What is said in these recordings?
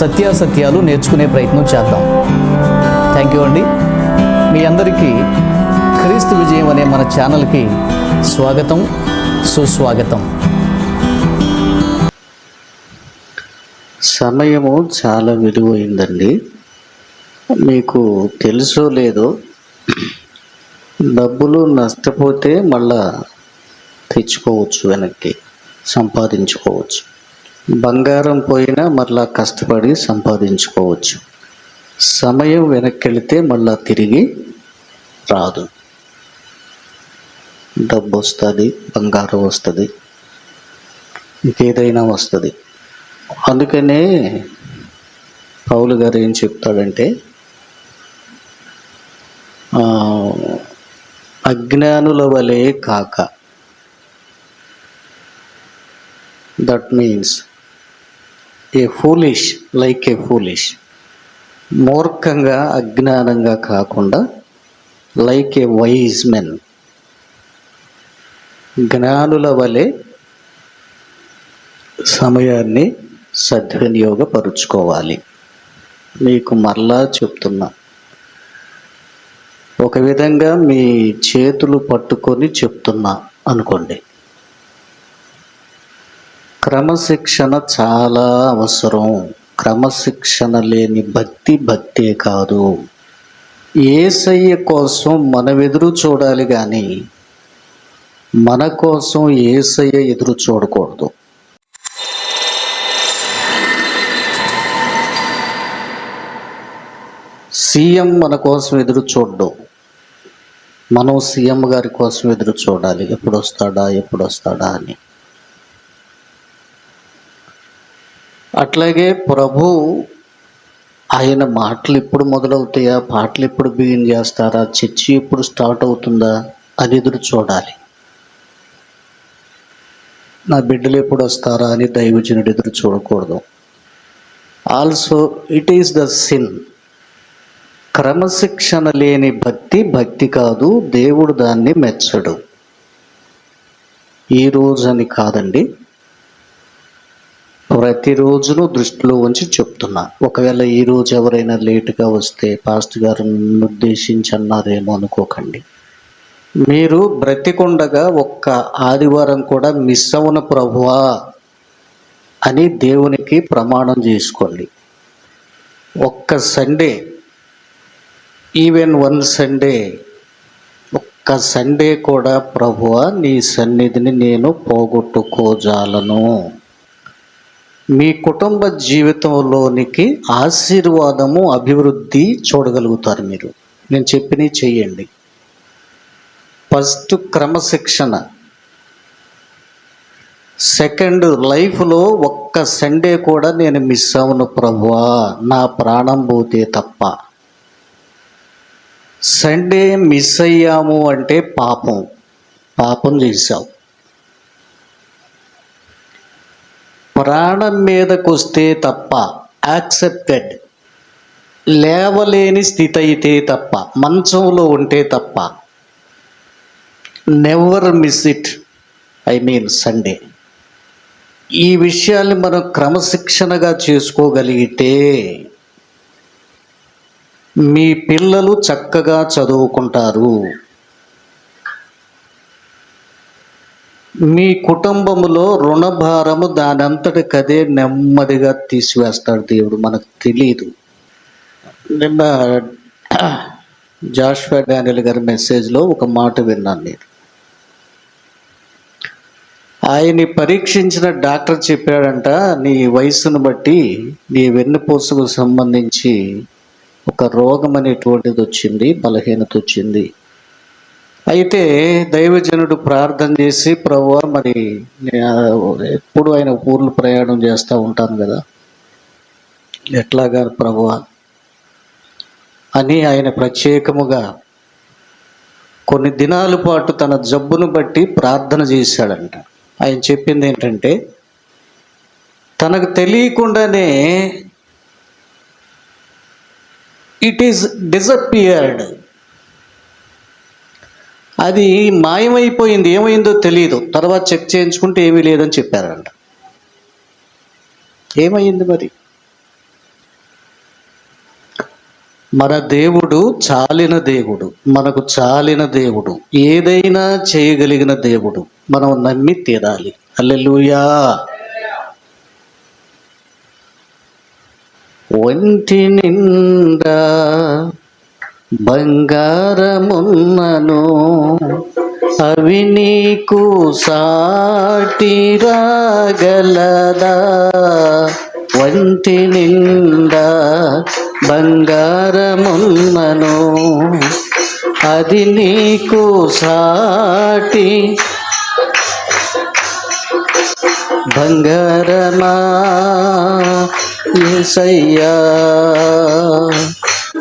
సత్యాసత్యాలు నేర్చుకునే ప్రయత్నం చేద్దాం. థ్యాంక్ యూ అండి. మీ అందరికీ క్రీస్తు విజయం అనే మన ఛానల్కి స్వాగతం సుస్వాగతం. సమయము చాలా విలువైందండి. మీకు తెలుసో లేదో డబ్బులు నష్టపోతే మళ్ళా తెచ్చుకోవచ్చు వెనక్కి సంపాదించుకోవచ్చు. బంగారం పోయినా మరలా కష్టపడి సంపాదించుకోవచ్చు. సమయం వెనక్కెళితే మళ్ళా తిరిగి రాదు. డబ్బు వస్తుంది బంగారం వస్తుంది ఇంకేదైనా వస్తుంది. అందుకనే పౌలు గారు ఏం చెప్తాడంటే అజ్ఞానుల వలె కాక. That means a foolish like a foolish మూర్ఖంగా అజ్ఞానంగా కాకుండా లైక్ ఏ వైజ్ మెన్ జ్ఞానుల వలె సమయాన్ని సద్వినియోగపరుచుకోవాలి. మీకు మరలా చెప్తున్నా. ఒక విధంగా మీ చేతులు పట్టుకొని చెప్తున్నా అనుకోండి. క్రమశిక్షణ చాలా అవసరం. క్రమశిక్షణ లేని భక్తి భక్తే కాదు. ఏసయ్య కోసం మనం ఎదురు చూడాలి కానీ మన కోసం ఏసయ్య ఎదురు చూడకూడదు. సీఎం మన కోసం ఎదురు చూడడం. మనం సీఎం గారి కోసం ఎదురు చూడాలి. ఎప్పుడు వస్తాడా ఎప్పుడు వస్తాడా అని. అట్లాగే ప్రభు ఆయన మాటలు ఎప్పుడు మొదలవుతాయా? పాటలు ఎప్పుడు బిగిన్ చేస్తారా? చర్చి ఎప్పుడు స్టార్ట్ అవుతుందా? అని ఎదురు చూడాలి. నా బిడ్డలు ఎప్పుడు వస్తారా అని దైవజనుడు ఎదురు చూడకూడదు. Also it is the sin క్రమశిక్షణ లేని భక్తి భక్తి కాదు దేవుడు దాన్ని మెచ్చడు. ఈ రోజు అని కాదండి ప్రతిరోజును దృష్టిలో ఉంచి చెప్తున్నా. ఒకవేళ ఈ రోజు ఎవరైనా లేటుగా వస్తే పాస్ట్ గారు ఉద్దేశించి అన్నారేమో అనుకోకండి. మీరు బ్రతికుండగా ఒక్క ఆదివారం కూడా మిస్ అవున ప్రభువా అని దేవునికి ప్రమాణం చేసుకోండి. ఒక్క సండే ఈవెన్ వన్ సండే ఒక్క సండే కూడా ప్రభువా నీ సన్నిధిని నేను పోగొట్టుకోజాలను. మీ కుటుంబ జీవితంలోనికి ఆశీర్వాదము అభివృద్ధి చూడగలుగుతారు మీరు. నేను చెప్పినవి చేయండి ఫస్ట్ క్రమశిక్షణ. సెకండ్ లైఫ్లో ఒక్క సండే కూడా నేను మిస్ అవును ప్రభువా నా ప్రాణం పోతే తప్ప. సండే మిస్ అయ్యాము అంటే పాపం. పాపం చేశావు. ప్రాణం మీదకొస్తే తప్ప యాక్సెప్టెడ్ లేవలేని స్థితి అయితే తప్ప మంచంలో ఉంటే తప్ప. Never miss it I mean Sunday ఈ విషయాల్ని మనం క్రమశిక్షణగా చేసుకోగలిగితే మీ పిల్లలు చక్కగా చదువుకుంటారు. మీ కుటుంబంలో రుణభారము దానంతటికదే నెమ్మదిగా తీసివేస్తాడు దేవుడు మనకు తెలియదు నిన్న జాష్వా డానియల్ గారి మెసేజ్లో ఒక మాట విన్నాను నేను. ఆయన్ని పరీక్షించిన డాక్టర్ చెప్పాడంట నీ వయసును బట్టి నీ వెన్నుపూసకు సంబంధించి ఒక రోగం అనేటువంటిది వచ్చింది బలహీనత వచ్చింది. అయితే దైవజనుడు ప్రార్థన చేసి ప్రభు మరి ఎప్పుడు ఆయన ఊర్లు ప్రయాణం చేస్తూ ఉంటాను కదా. ఎట్లాగా ప్రభు అని ఆయన ప్రత్యేకముగా కొన్ని దినాల పాటు తన జబ్బును బట్టి ప్రార్థన చేశాడంట. ఆయన చెప్పింది ఏంటంటే తనకు తెలియకుండానే ఇట్ ఈస్ డిసపియర్డ్ అది మాయమైపోయింది ఏమైందో తెలియదు తర్వాత చెక్ చేయించుకుంటే ఏమీ లేదని చెప్పారంట. ఏమైంది మరి? మన దేవుడు చాలిన దేవుడు మనకు చాలిన దేవుడు ఏదైనా చేయగలిగిన దేవుడు మనం నమ్మి తీరాలి. అల్లెలుయా ఒంటి నిండా బంగారమున్నను అవి నీకు సాటి రాగలదా? వంటి నిండా బంగారమున్నను అది నీకు సాటి బంగారమా? ఎసయ్యా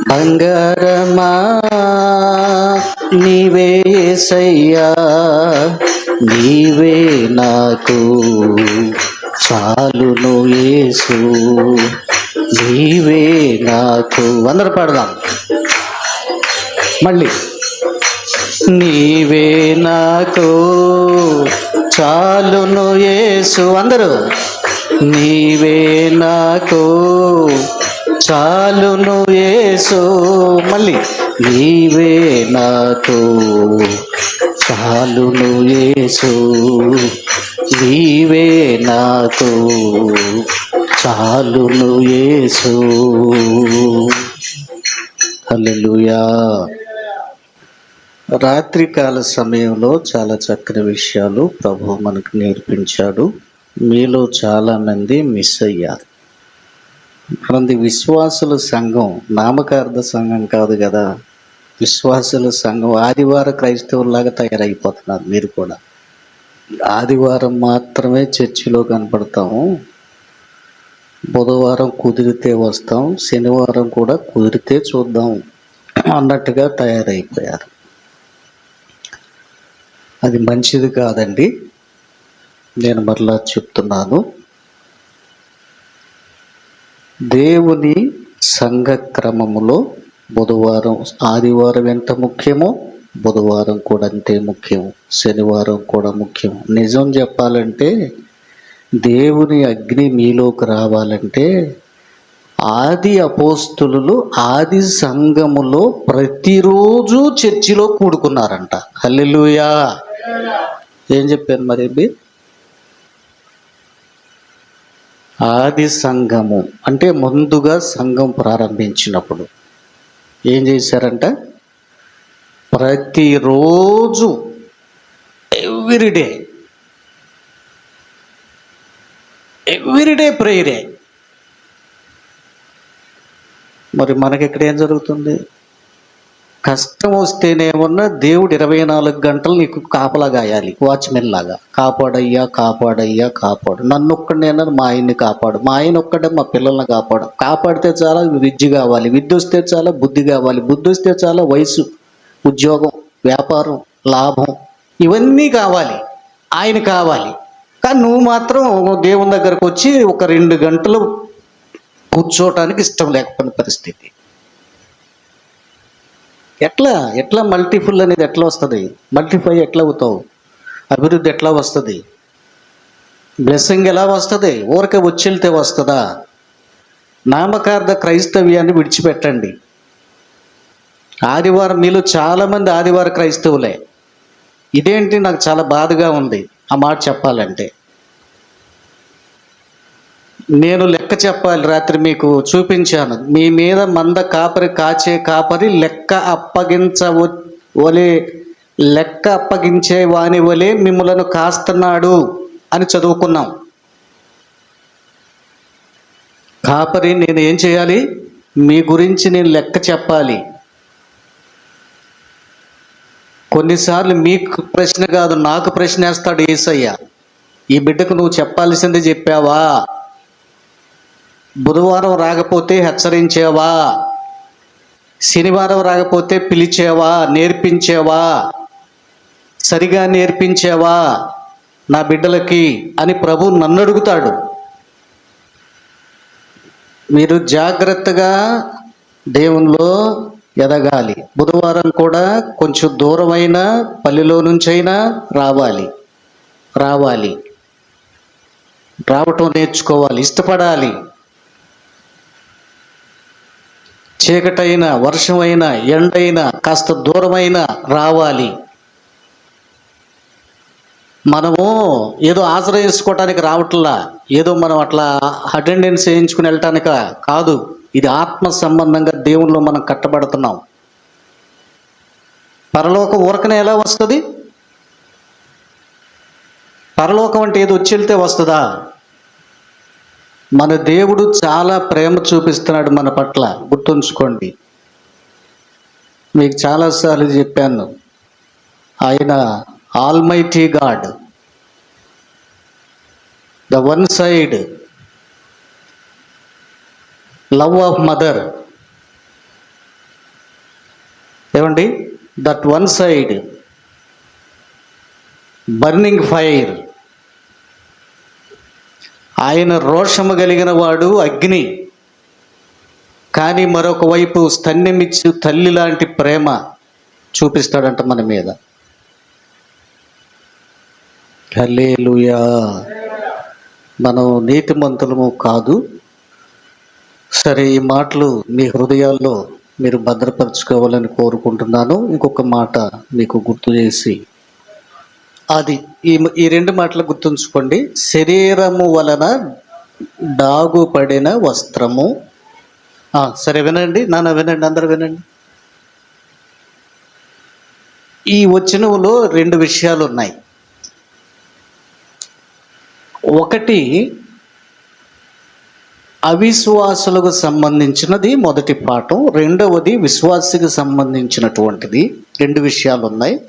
బంగారమా నీవే నీవే నాకు చాలును యేసు నీవే నాకు. అందరు పాడదాం. మళ్ళీ. నీవే నాకు చాలును యేసు. అందరూ. నీవే నాకు చాలును యేసు మళ్ళీ నీవే నాతో. చాలును యేసు నీవే నాతో. చాలును యేసు. హల్లెలూయా. రాత్రికాల సమయంలో చాలా చక్కని విషయాలు ప్రభు మనకు నేర్పించాడు. మీలో చాలామంది మిస్ అయ్యారు. మనది విశ్వాసుల సంఘం నామకార్థ సంఘం కాదు కదా. విశ్వాసుల సంఘం ఆదివార క్రైస్తవుల్లాగా తయారైపోతున్నారు మీరు కూడా. ఆదివారం మాత్రమే చర్చిలో కనపడతాము బుధవారం కుదిరితే వస్తాం. శనివారం కూడా కుదిరితే చూద్దాం అన్నట్టుగా తయారైపోయారు. అది మంచిది కాదండి. నేను మరలా చెప్తున్నాను. దేవుని సంఘ క్రమములో బుధవారం ఆదివారం ఎంత ముఖ్యమో బుధవారం కూడా అంతే ముఖ్యం శనివారం కూడా ముఖ్యం. నిజం చెప్పాలంటే దేవుని అగ్ని మీలోకి రావాలంటే ఆది అపోస్తులు ఆది సంఘములో ప్రతిరోజు చర్చిలో కూడుకున్నారంట. హల్లెలూయా! ఏం చెప్పాను మరి ఇది? ఆది సంఘము అంటే ముందుగా సంఘం ప్రారంభించినప్పుడు ఏం చేశారంట? ప్రతిరోజు ఎవ్రీడే ఎవ్రీడే ప్రేయరే మరి మనకి ఇక్కడ ఏం జరుగుతుంది? కష్టం వస్తేనేమన్నా దేవుడు ఇరవై నాలుగు గంటలు నీకు కాపలా గాయాలి వాచ్మెన్ లాగా. కాపాడయ్యా కాపాడయ్యా కాపాడు. నన్ను ఒక్కడైనా మా ఆయన్ని కాపాడు. మా ఆయన ఒక్కడే మా పిల్లల్ని కాపాడు. కాపాడితే చాలా విద్య కావాలి. విద్య వస్తే చాలా బుద్ధి కావాలి. బుద్ధి వస్తే చాలా వయసు ఉద్యోగం వ్యాపారం లాభం ఇవన్నీ కావాలి. ఆయన కావాలి. కానీ నువ్వు మాత్రం దేవుని దగ్గరకు వచ్చి ఒక రెండు గంటలు కూర్చోవటానికి ఇష్టం లేకపోయిన పరిస్థితి. ఎట్లా ఎట్లా మల్టీఫుల్ అనేది ఎట్లా వస్తుంది? మల్టిఫై ఎట్లా అవుతావు? అభివృద్ధి ఎట్లా వస్తుంది? బ్లెస్సింగ్ ఎలా వస్తుంది? ఊరికే వచ్చి వస్తుందా? నామకార్థ క్రైస్తవ్యాన్ని విడిచిపెట్టండి. ఆదివారం మీలో చాలామంది ఆదివార క్రైస్తవులే. ఇదేంటి? నాకు చాలా బాధగా ఉంది. ఆ మాట చెప్పాలంటే. నేను లెక్క చెప్పాలి రాత్రి మీకు చూపించాను. మీ మీద మంద కాపరి కాచే కాపరి లెక్క అప్పగించవ ఒలే లెక్క అప్పగించే వాని వలె మిమ్మలను కాస్తున్నాడు అని చదువుకున్నాం. కాపరి నేను ఏం చేయాలి? మీ గురించి నేను లెక్క చెప్పాలి. కొన్నిసార్లు మీకు ప్రశ్న కాదు నాకు ప్రశ్న వేస్తాడు ఏసయ్య. ఈ బిడ్డకు నువ్వు చెప్పాల్సింది చెప్పావా? బుధవారం రాకపోతే హెచ్చరించేవా? శనివారం రాకపోతే పిలిచేవా? నేర్పించేవా? సరిగా నేర్పించేవా? నా బిడ్డలకి అని ప్రభు నన్ను అడుగుతాడు మీరు జాగ్రత్తగా దేవునిలో ఎదగాలి. బుధవారం కూడా కొంచెం దూరమైన పల్లెలో నుంచైనా రావాలి. రావాలి. రావటం నేర్చుకోవాలి. ఇష్టపడాలి. చీకటైన వర్షమైనా ఎండైనా కాస్త దూరమైనా రావాలి. మనము ఏదో ఆశ్రయించుకోవటానికి రావట్లా ఏదో మనం అట్లా అటెండెన్స్ వేయించుకుని వెళ్ళటానిక కాదు. ఇది ఆత్మ సంబంధంగా దేవుళ్ళు మనం కట్టబడుతున్నాం. పరలోక ఊరకనే ఎలా వస్తుంది? పరలోకం అంటే ఏదో వచ్చి వెళ్తే వస్తుందా? మన దేవుడు చాలా ప్రేమ చూపిస్తున్నాడు మన పట్ల. గుర్తుంచుకోండి. మీకు చాలాసార్లు చెప్పాను. ఆయన almighty God the one side love of mother ఏమండి? That one side burning fire ఆయన రోషము కలిగిన వాడు అగ్ని. కానీ మరొక వైపు స్తన్యమిచ్చు తల్లి లాంటి ప్రేమ చూపిస్తాడంట మన మీద. హల్లెలూయా. మనం నీతిమంతులము కాదు. సరే ఈ మాటలు మీ హృదయాల్లో మీరు భద్రపరచుకోవాలని కోరుకుంటున్నాను. ఇంకొక మాట మీకు గుర్తు చేసి అది ఈ ఈ రెండు మాటలు గుర్తుంచుకోండి. శరీరము వలన డాగుపడిన వస్త్రము. సరే వినండి. నాన్న వినండి. అందరు వినండి. ఈ వచనంలో రెండు విషయాలు ఉన్నాయి. ఒకటి అవిశ్వాసులకు సంబంధించినది మొదటి పాఠం. రెండవది విశ్వాసికి సంబంధించినటువంటిది. రెండు విషయాలు ఉన్నాయి.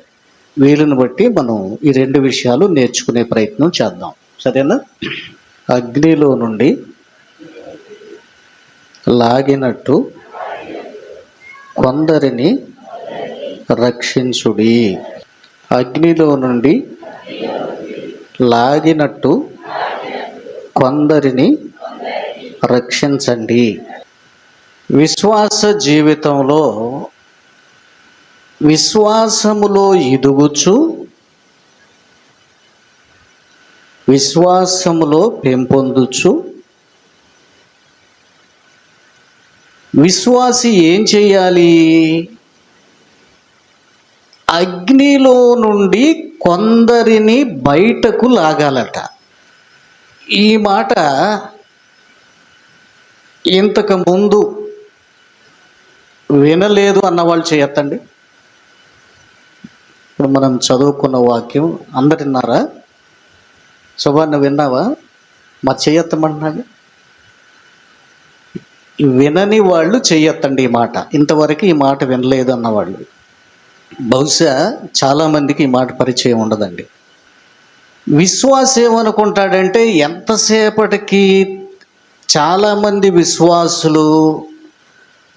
వీలుని బట్టి మనం ఈ రెండు విషయాలు నేర్చుకునే ప్రయత్నం చేద్దాం. సరేనా? అగ్నిలో నుండి లాగినట్టు కొందరిని రక్షించుడి. అగ్నిలో నుండి లాగినట్టు కొందరిని రక్షించండి. విశ్వాస జీవితంలో విశ్వాసములో ఎదుగుచు విశ్వాసములో పెంపొందుచు. విశ్వాసి ఏం చేయాలి? అగ్నిలో నుండి కొందరిని బయటకు లాగాలట. ఈ మాట ఇంతకు ముందు వినలేదు అన్నవాళ్ళు చేయొద్దండి. ఇప్పుడు మనం చదువుకున్న వాక్యం అందరు విన్నారా? సుభాన్ని విన్నావా? మా చేయొత్తమంటున్నాడు? వినని వాళ్ళు చేయెత్తండి ఈ మాట. ఇంతవరకు ఈ మాట వినలేదు అన్నవాళ్ళు. బహుశా చాలామందికి ఈ మాట పరిచయం ఉండదండి. విశ్వాస ఏమనుకుంటాడంటే ఎంతసేపటికి చాలామంది విశ్వాసులు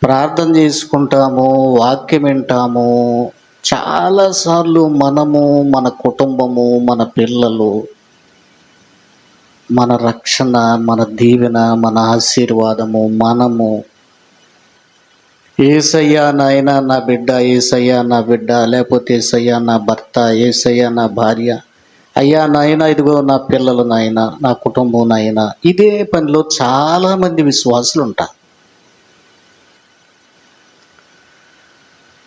ప్రార్థన చేసుకుంటాము వాక్యం వింటాము చాలాసార్లు మనము మన కుటుంబము మన పిల్లలు మన రక్షణ మన దీవెన మన ఆశీర్వాదము మనము ఏసయ్యా నాయన నా బిడ్డ ఏసయ్యా నా బిడ్డ లేకపోతే ఏసయ్యా నా భర్త ఏసయ్యా నా భార్య అయ్యా నాయన ఇదిగో నా పిల్లలు నాయన నా కుటుంబం నాయన ఇదే పనిలో చాలామంది విశ్వాసులు ఉంటారు.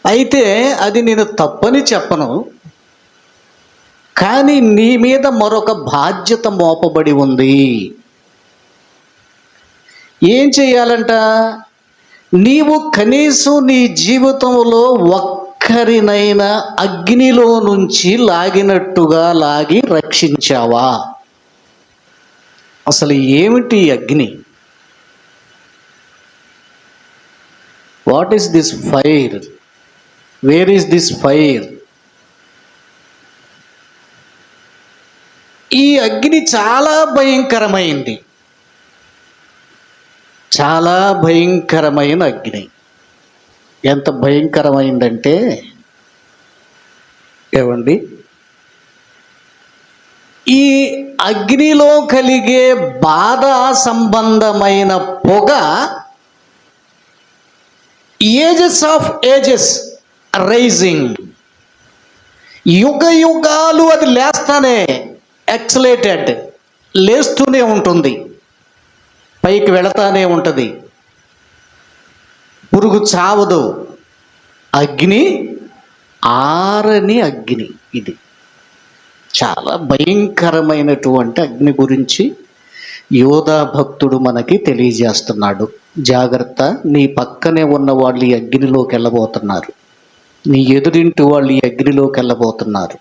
అయితే అది నేను తప్పని చెప్పను. కానీ నీ మీద మరొక బాధ్యత మోపబడి ఉంది. ఏం చేయాలంట నీవు కనీసం నీ జీవితంలో ఒక్కరినైనా అగ్నిలో నుంచి లాగినట్టుగా లాగి రక్షించావా? అసలు ఏమిటి అగ్ని? What is this fire where is this fire ఈ అగ్ని చాలా భయంకరమైంది. చాలా భయంకరమైన అగ్ని. ఎంత భయంకరమైందంటే ఏమండి? ఈ అగ్నిలో కలిగే బాధ సంబంధమైన పొగ ఏజెస్ ఆఫ్ ఏజెస్ రైజింగ్ యుగ యుగాలు అది లేస్తానే ఎక్సలేటెడ్ లేస్తూనే ఉంటుంది. పైకి వెళతానే ఉంటుంది. పురుగు చావదు. అగ్ని ఆరని అగ్ని ఇది. చాలా భయంకరమైనటువంటి అగ్ని గురించి యోధా భక్తుడు మనకి తెలియజేస్తున్నాడు. జాగ్రత్త నీ పక్కనే ఉన్న వాళ్ళు ఈ అగ్నిలోకి వెళ్ళబోతున్నారు. నీ ఎదురింటి వాళ్ళు ఈ అగ్నిలోకి వెళ్ళబోతున్నారు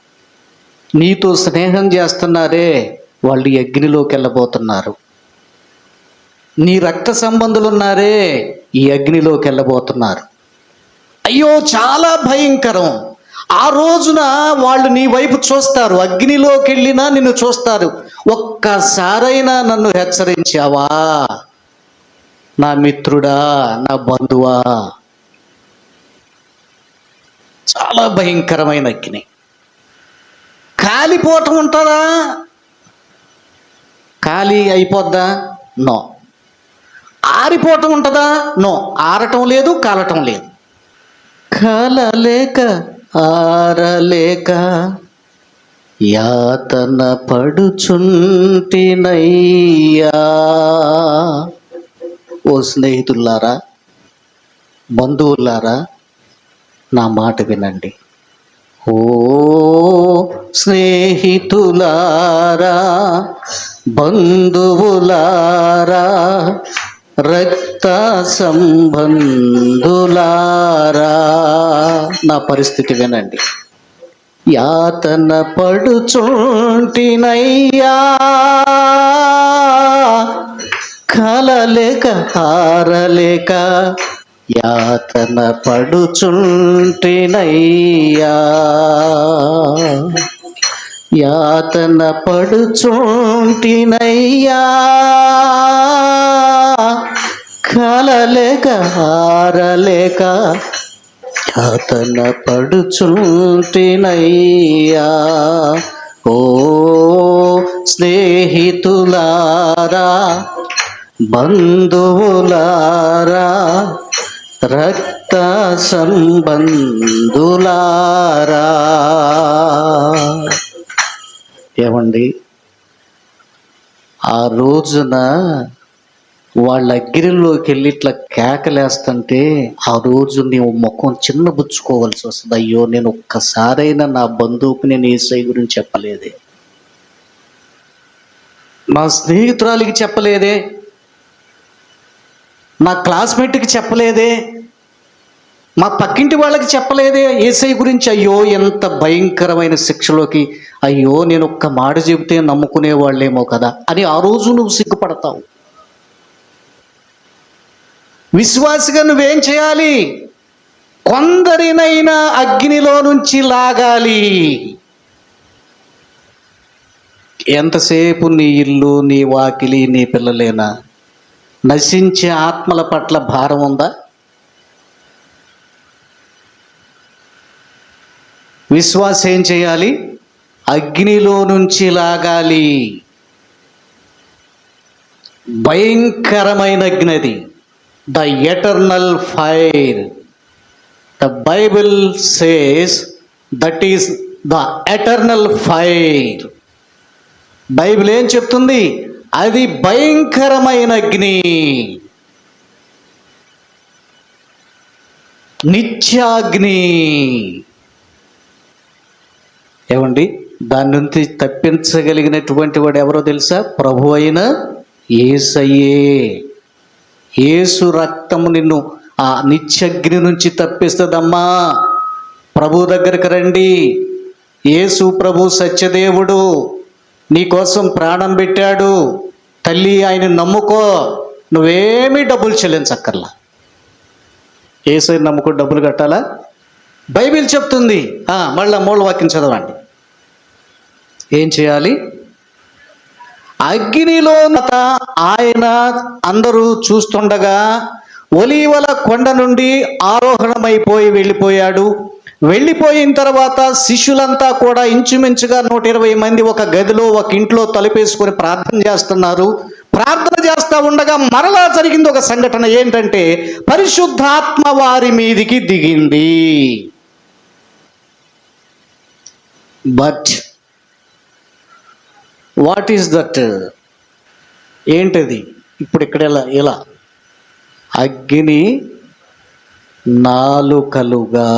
నీతో స్నేహం చేస్తున్నారే వాళ్ళు ఈ అగ్నిలోకి వెళ్ళబోతున్నారు నీ రక్త సంబంధులు ఉన్నారే ఈ అగ్నిలోకి వెళ్ళబోతున్నారు అయ్యో చాలా భయంకరం. ఆ రోజున వాళ్ళు నీ వైపు చూస్తారు. అగ్నిలోకి వెళ్ళినా నిన్ను చూస్తారు. ఒక్కసారైనా నన్ను హెచ్చరించావా? నా మిత్రుడా నా బంధువా? చాలా భయంకరమైన అగ్ని. కాలిపోవటం ఉంటుందా? ఖాళీ అయిపోద్దా? నో. ఆరిపోవటం ఉంటుందా? నో. ఆరటం లేదు కాలటం లేదు. కలలేక ఆరలేక యాతన పడుచుంటినయ్యా. ఓ స్నేహితులారా బంధువులారా నా మాట వినండి. ఓ స్నేహితులారా బంధువులారా రక్త సంబంధులారా నా పరిస్థితి వినండి. యాతన పడుచుంటినయ్యా కలలేక హారలేక యాతన పడుచుంటినయ్యా యాతన పడుచుంటినయ్యా కలలేక హారలేక యాతన పడుచుంటినయ్యా ఓ స్నేహితులారా బంధువులారా రక్త సంబంధులారా ఏమండి? ఆ రోజున వాళ్ళ అగ్గిరిలోకి వెళ్ళి ఇట్లా కేకలేస్తుంటే ఆ రోజు నీవు ముఖం చిన్నబుచ్చుకోవాల్సి వస్తుంది. అయ్యో నేను ఒక్కసారైనా నా బంధువుకి నేను ఏసై గురించి చెప్పలేదే. నా స్నేహితురాలికి చెప్పలేదే. నా క్లాస్మేట్కి చెప్పలేదే. మా పక్కింటి వాళ్ళకి చెప్పలేదే ఏసై గురించి అయ్యో ఎంత భయంకరమైన శిక్షలోకి అయ్యో నేను ఒక్క మాట చెబితే నమ్ముకునే వాళ్ళేమో కదా అని ఆ రోజు నువ్వు సిగ్గుపడతావు. విశ్వాసిగా నువ్వేం చేయాలి? కొందరినైనా అగ్నిలో నుంచి లాగాలి. ఎంతసేపు నీ ఇల్లు నీ వాకిలి నీ పిల్లలేనా? నశించే ఆత్మల పట్ల భారం ఉందా? విశ్వాస ఏం చేయాలి? అగ్నిలో నుంచి లాగాలి. భయంకరమైన అగ్ని అది the eternal fire the Bible says that is the eternal fire Bible ఏం చెప్తుంది? అది భయంకరమైన అగ్ని. నిత్యాగ్ని. ఏమండి? దాని నుంచి తప్పించగలిగినటువంటి వాడు ఎవరో తెలుసా? ప్రభు అయిన ఏసయ్యే. ఏసు రక్తము నిన్ను ఆ నిత్యగ్ని నుంచి తప్పిస్తుందమ్మా. ప్రభు దగ్గరికి రండి. ఏసు ప్రభు సత్యదేవుడు నీకోసం ప్రాణం పెట్టాడు. తల్లి ఆయన నమ్ముకో. నువ్వేమీ డబ్బులు చెల్లించక్కర్లా. ఏసై నమ్ముకో డబ్బులు కట్టాలా? బైబిల్ చెప్తుంది. మళ్ళీ మూల వాక్యం చదవండి. ఏం చేయాలి? అగ్నిలో మత ఆయన అందరూ చూస్తుండగా ఒలీవల కొండ నుండి ఆరోహణమైపోయి వెళ్ళిపోయాడు. వెళ్ళిపోయిన తర్వాత శిష్యులంతా కూడా ఇంచుమించుగా నూట ఇరవై మంది ఒక గదిలో ఒక ఇంట్లో తలుపేసుకొని ప్రార్థన చేస్తున్నారు. ప్రార్థన చేస్తూ ఉండగా మరలా జరిగింది ఒక సంఘటన ఏంటంటే పరిశుద్ధాత్మ వారి మీదికి దిగింది. బట్ వాట్ ఈస్ దట్ ఏంటది? ఇప్పుడు ఇక్కడ ఎలా? ఎలా? అగ్ని నాలుకలుగా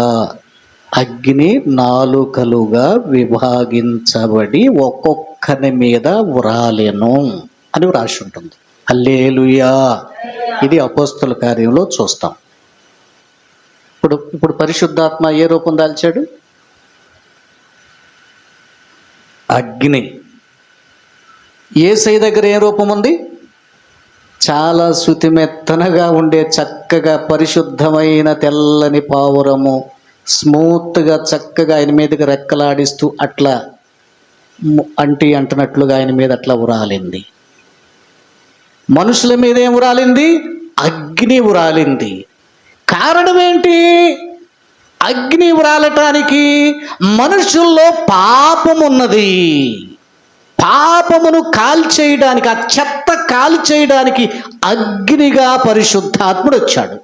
అగ్ని నాలుకలుగా విభాగించబడి ఒక్కొక్కని మీద వ్రాలెను అని వ్రాసి ఉంటుంది. అల్లేలుయా ఇది అపోస్తుల కార్యంలో చూస్తాం. ఇప్పుడు ఇప్పుడు పరిశుద్ధాత్మ ఏ రూపం దాల్చాడు? అగ్ని. ఏసై దగ్గర ఏ రూపం ఉంది? చాలా శుతిమెత్తనగా ఉండే చక్కగా పరిశుద్ధమైన తెల్లని పావురము స్మూత్గా చక్కగా ఆయన మీదకి రెక్కలాడిస్తూ అట్లా అంటి అంటున్నట్లుగా ఆయన మీద అట్లా ఉరాలింది. మనుషుల మీద ఏం ఉరాలింది? అగ్ని ఉరాలింది. కారణం ఏంటి? అగ్ని వ్రాలటానికి మనుషుల్లో పాపం ఉన్నది పాపమును కాల్చేయడానికి ఆ చెత్త కాల్చేయడానికి అగ్నిగా పరిశుద్ధాత్ముడు వచ్చాడు.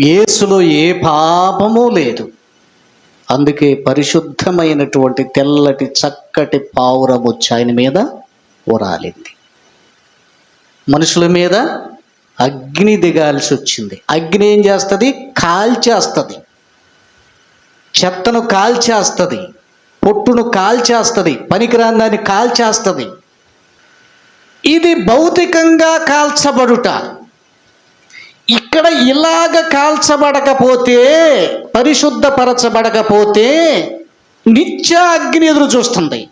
యేసులో ఏ పాపము లేదు. అందుకే పరిశుద్ధమైనటువంటి తెల్లటి చక్కటి పావురం వచ్చి ఆయన మీద ఉరాలింది మనుషుల మీద అగ్ని దిగాల్సి వచ్చింది. అగ్ని ఏం చేస్తుంది? కాల్చేస్తుంది. చెత్తను కాల్చేస్తుంది. పొట్టును కాల్చేస్తుంది. పనికిరాని దాన్ని కాల్చేస్తుంది. ఇది భౌతికంగా కాల్చబడుట. ఇక్కడ ఇలాగ కాల్చబడకపోతే పరిశుద్ధపరచబడకపోతే నిత్య అగ్ని ఎదురు చూస్తుంది.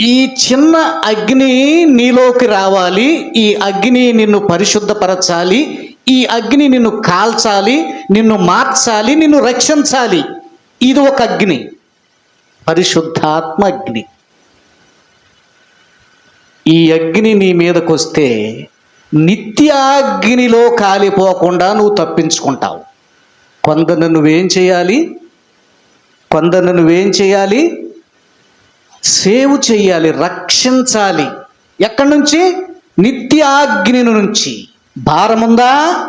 ఈ చిన్న అగ్ని నీలోకి రావాలి. ఈ అగ్ని నిన్ను పరిశుద్ధపరచాలి. ఈ అగ్ని నిన్ను కాల్చాలి. నిన్ను మార్చాలి. నిన్ను రక్షించాలి. ఇది ఒక అగ్ని. పరిశుద్ధాత్మ అగ్ని. ఈ అగ్ని నీ మీదకు వస్తే నిత్యాగ్నిలో కాలిపోకుండా నువ్వు తప్పించుకుంటావు. కొందరు నువ్వేం చేయాలి? కొందరు నువ్వేం చేయాలి? సేవ్ చేయాలి రక్షించాలి. ఎక్కడి నుంచి? నిత్యాగ్ని నుంచి. భారం ఉందా?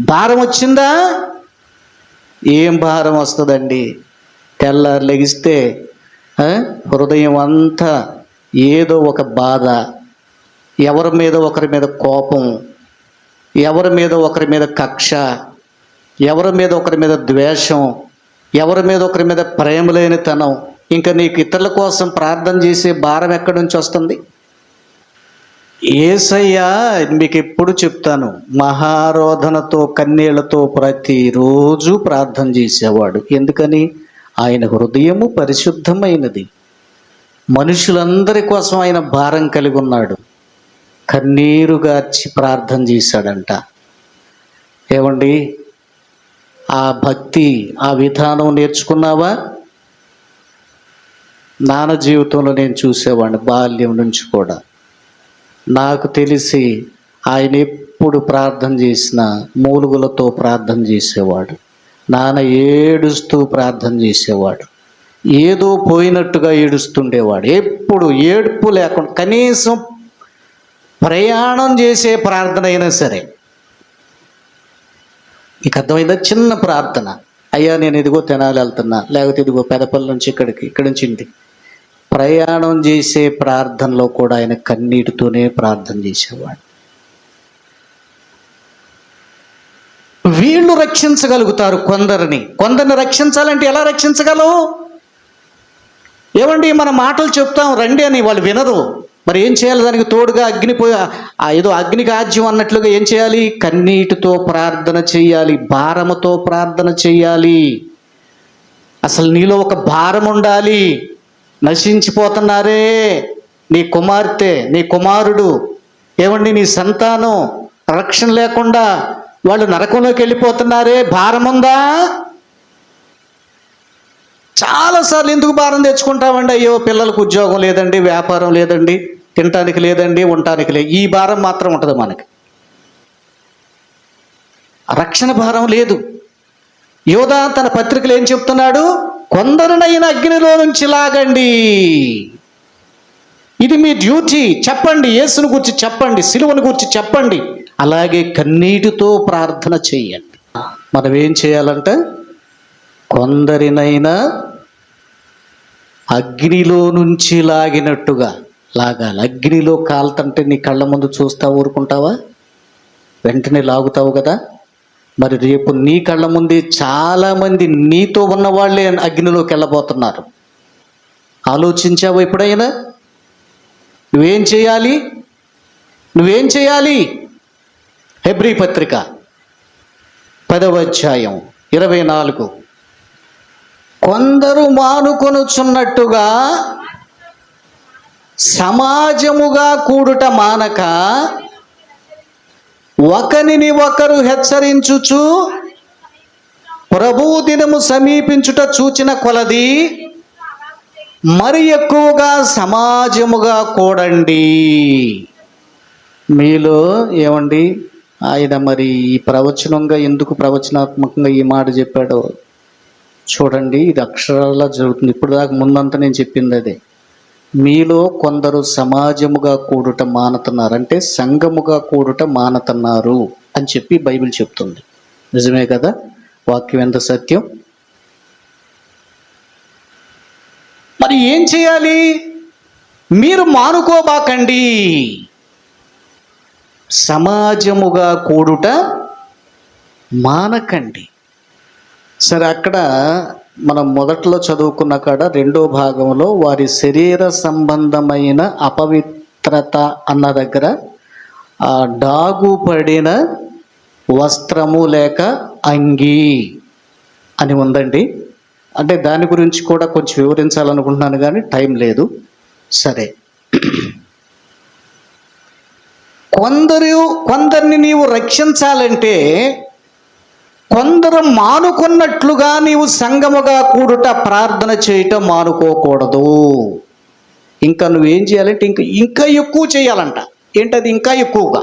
భారం వచ్చిందా? ఏం భారం వస్తుందండి? తెల్లారు లెగిస్తే హృదయం అంతా ఏదో ఒక బాధ. ఎవరి మీద ఒకరి మీద కోపం. ఎవరి మీద ఒకరి మీద కక్ష. ఎవరి మీద ఒకరి మీద ద్వేషం. ఎవరి మీద ఒకరి మీద ప్రేమ లేనితనం. ఇంకా నీకు ఇతరుల కోసం ప్రార్థన చేసే భారం ఎక్కడి నుంచి వస్తుంది? ఏసయ్యా మీకు ఎప్పుడు చెప్తాను మహారోధనతో కన్నీళ్ళతో ప్రతిరోజు ప్రార్థన చేసేవాడు. ఎందుకని? ఆయన హృదయము పరిశుద్ధమైనది. మనుషులందరి కోసం ఆయన భారం కలిగి ఉన్నాడు. కన్నీరుగార్చి ప్రార్థన చేశాడంట. ఏమండి? ఆ భక్తి ఆ విధానం నేర్చుకున్నావా? నాన్న జీవితంలో నేను చూసేవాడిని బాల్యం నుంచి కూడా. నాకు తెలిసి ఆయన ఎప్పుడు ప్రార్థన చేసిన మూలుగులతో ప్రార్థన చేసేవాడు. నాన్న ఏడుస్తూ ప్రార్థన చేసేవాడు. ఏదో పోయినట్టుగా ఏడుస్తుండేవాడు. ఎప్పుడు ఏడుపు లేకుండా కనీసం ప్రయాణం చేసే ప్రార్థన అయినా సరే. నీకు అర్థమైందా? చిన్న ప్రార్థన. అయ్యా నేను ఇదిగో తెనాలి వెళ్తున్నా. లేకపోతే ఇదిగో పెదపల్లి నుంచి ఇక్కడికి ఇక్కడి నుంచి ఇంటికి. ప్రయాణం చేసే ప్రార్థనలో కూడా ఆయన కన్నీటితోనే ప్రార్థన చేసేవాడు. వీళ్ళు రక్షించగలుగుతారు కొందరిని. కొందరిని రక్షించాలంటే ఎలా రక్షించగలవు? ఏమండి మన మాటలు చెప్తాం రండి అని వాళ్ళు వినరు. మరి ఏం చేయాలి? దానికి తోడుగా అగ్నిపోయి ఏదో అగ్ని కాజ్యం అన్నట్లుగా ఏం చేయాలి? కన్నీటితో ప్రార్థన చేయాలి భారముతో ప్రార్థన చేయాలి. అసలు నీలో ఒక భారం ఉండాలి. నశించిపోతున్నారే. నీ కుమార్తె నీ కుమారుడు ఏమండి నీ సంతానం? రక్షణ లేకుండా వాళ్ళు నరకంలోకి వెళ్ళిపోతున్నారే భారం ఉందా చాలాసార్లు ఎందుకు భారం తెచ్చుకుంటామండి? అయ్యో పిల్లలకు ఉద్యోగం లేదండి వ్యాపారం లేదండి తినటానికి లేదండి ఉండటానికి లేదు ఈ భారం మాత్రం ఉంటుంది మనకి. రక్షణ భారం లేదు. యోధా తన పత్రికలు ఏం చెప్తున్నాడు? కొందరినైన అగ్నిలో నుంచి లాగండి. ఇది మీ డ్యూటీ. చెప్పండి యేసును గురించి చెప్పండి సిలువను గురించి చెప్పండి. అలాగే కన్నీటితో ప్రార్థన చేయండి. మనం ఏం చేయాలంటే కొందరినైనా అగ్నిలో నుంచి లాగినట్టుగా లాగాలి. అగ్నిలో కాలుతంటే నీ కళ్ళ ముందు చూస్తా ఊరుకుంటావా? వెంటనే లాగుతావు కదా? మరి రేపు నీ కళ్ళ ముందే చాలామంది నీతో ఉన్న వాళ్ళే అగ్నిలోకి వెళ్ళబోతున్నారు. ఆలోచించావు ఎప్పుడైనా? నువ్వేం చేయాలి? నువ్వేం చేయాలి? హెబ్రీ పత్రిక పదవ అధ్యాయం ఇరవై నాలుగు. కొందరు మానుకొనుచున్నట్టుగా సమాజముగా కూడుట మానక ఒకరిని ఒకరు హెచ్చరించుచు ప్రభువు దినము సమీపించుట చూచిన కొలది మరి ఎక్కువగా సమాజముగా కూడండి. మీలో ఏమండి? ఆయన మరి ఈ ప్రవచనంగా ఎందుకు ప్రవచనాత్మకంగా ఈ మాట చెప్పాడో చూడండి. ఇది అక్షరాల జరుగుతుంది. ఇప్పుడు దాకా ముందంతా నేను చెప్పింది అదే. మీలో కొందరు సమాజముగా కూడుట మానతున్నారు అంటే సంఘముగా కూడుట మానతున్నారు అని చెప్పి బైబిల్ చెప్తుంది. నిజమే కదా? వాక్యం ఎంత సత్యం? మరి ఏం చేయాలి? మీరు మానుకోబాకండి. సమాజముగా కూడుట మానకండి. సరే అక్కడ మనం మొదట్లో చదువుకున్న కాడ రెండో భాగంలో వారి శరీర సంబంధమైన అపవిత్రత అన్న దగ్గర డాగుపడిన డాగు పడిన వస్త్రము లేక అంగీ అని ఉందండి. అంటే దాని గురించి కూడా కొంచెం వివరించాలనుకుంటున్నాను కానీ టైం లేదు. సరే. కొందరు కొందరిని నీవు రక్షించాలంటే కొందరు మానుకున్నట్లుగా నీవు సంగముగా కూడుట ప్రార్థన చేయటం మానుకోకూడదు. ఇంకా నువ్వేం చేయాలంటే ఇంకా ఇంకా ఎక్కువ చేయాలంట. ఏంటది? ఇంకా ఎక్కువగా.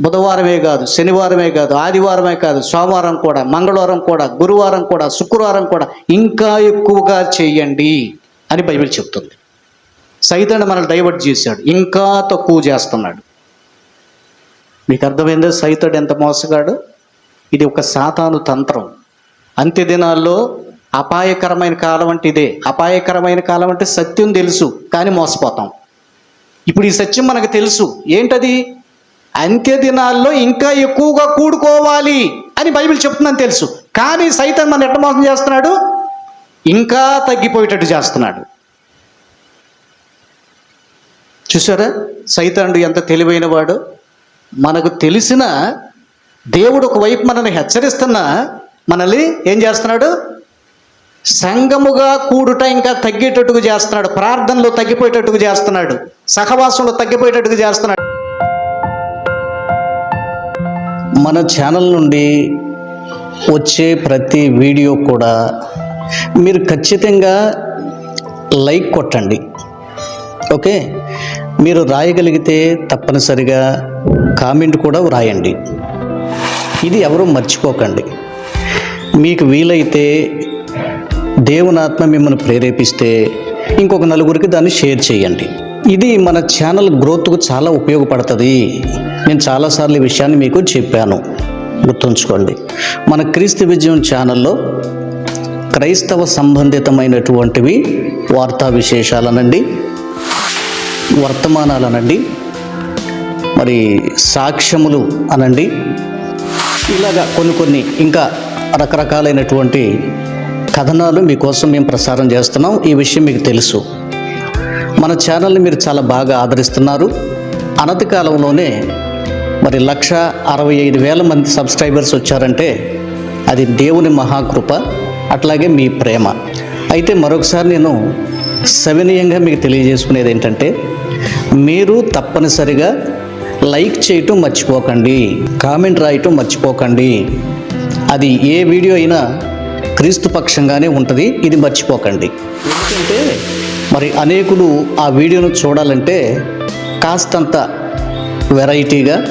బుధవారమే కాదు శనివారమే కాదు ఆదివారమే కాదు సోమవారం కూడా మంగళవారం కూడా గురువారం కూడా శుక్రవారం కూడా ఇంకా ఎక్కువగా చేయండి అని బైబిల్ చెప్తుంది. సైతాన్ని మనల్ని డైవర్ట్ చేశాడు. ఇంకా తక్కువ చేస్తున్నాడు. మీకు అర్థమైందో? సైతుడు ఎంత మోసగాడు? ఇది ఒక సాతాను తంత్రం. అంత్య దినాల్లో అపాయకరమైన కాలం అంటే ఇదే. అపాయకరమైన కాలం అంటే సత్యం తెలుసు కానీ మోసపోతాం. ఇప్పుడు ఈ సత్యం మనకు తెలుసు. ఏంటది? అంత్య దినాల్లో ఇంకా ఎక్కువగా కూడుకోవాలి అని బైబిల్ చెప్తుందని తెలుసు. కానీ సైతం మన ఎట్ట మోసం చేస్తున్నాడు? ఇంకా తగ్గిపోయేటట్టు చేస్తున్నాడు. చూసారా? సైతాండు ఎంత తెలివైన వాడు మనకు తెలిసిన దేవుడు ఒకవైపు మనల్ని హెచ్చరిస్తున్నా మనల్ని ఏం చేస్తున్నాడు? సంగముగా కూడుట ఇంకా తగ్గేటట్టుగా చేస్తున్నాడు. ప్రార్థనలో తగ్గిపోయేటట్టుగా చేస్తున్నాడు. సహవాసంలో తగ్గిపోయేటట్టుగా చేస్తున్నాడు. మన ఛానల్ నుండి వచ్చే ప్రతి వీడియో కూడా మీరు ఖచ్చితంగా లైక్ కొట్టండి. ఓకే? మీరు రాయగలిగితే తప్పనిసరిగా కామెంట్ కూడా వ్రాయండి. ఇది ఎవరూ మర్చిపోకండి. మీకు వీలైతే దేవుని ఆత్మ మిమ్మల్ని ప్రేరేపిస్తే ఇంకొక నలుగురికి దాన్ని షేర్ చేయండి. ఇది మన ఛానల్ గ్రోత్కు చాలా ఉపయోగపడుతుంది. నేను చాలాసార్లు ఈ విషయాన్ని మీకు చెప్పాను. గుర్తుంచుకోండి. మన క్రీస్తు విజయం ఛానల్లో క్రైస్తవ సంబంధితమైనటువంటివి వార్తా విశేషాలనండి. వర్తమానాలు అనండి మరి సాక్ష్యములు అనండి. ఇలాగా కొన్ని కొన్ని ఇంకా రకరకాలైనటువంటి కథనాలు మీకోసం మేము ప్రసారం చేస్తున్నాం. ఈ విషయం మీకు తెలుసు. మన ఛానల్ని మీరు చాలా బాగా ఆదరిస్తున్నారు. అనతి కాలంలోనే మరి లక్ష అరవై ఐదు వేల మంది సబ్స్క్రైబర్స్ వచ్చారంటే అది దేవుని మహాకృప అట్లాగే మీ ప్రేమ. అయితే మరొకసారి నేను సవినీయంగా మీకు తెలియజేసుకునేది ఏంటంటే మీరు తప్పనిసరిగా లైక్ చేయటం మర్చిపోకండి కామెంట్ రాయటం మర్చిపోకండి. అది ఏ వీడియో అయినా క్రీస్తు పక్షంగానే ఉంటుంది ఇది మర్చిపోకండి. ఎందుకంటే మరి అనేకులు ఆ వీడియోను చూడాలంటే కాస్తంత వెరైటీగా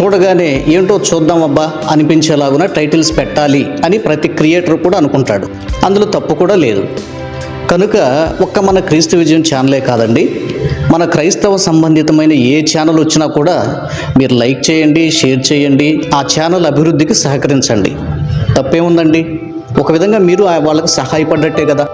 చూడగానే ఏంటో చూద్దాం అబ్బా అనిపించేలాగున టైటిల్స్ పెట్టాలి అని ప్రతి క్రియేటర్ కూడా అనుకుంటాడు. అందులో తప్పు కూడా లేదు. కనుక ఒక్క మన క్రీస్తు విజయం ఛానలే కాదండి మన క్రైస్తవ సంబంధితమైన ఏ ఛానల్ వచ్చినా కూడా మీరు లైక్ చేయండి షేర్ చేయండి ఆ ఛానల్ అభివృద్ధికి సహకరించండి. తప్పేముందండి? ఒక విధంగా మీరు ఆ వాళ్ళకి సహాయపడ్డట్టే కదా.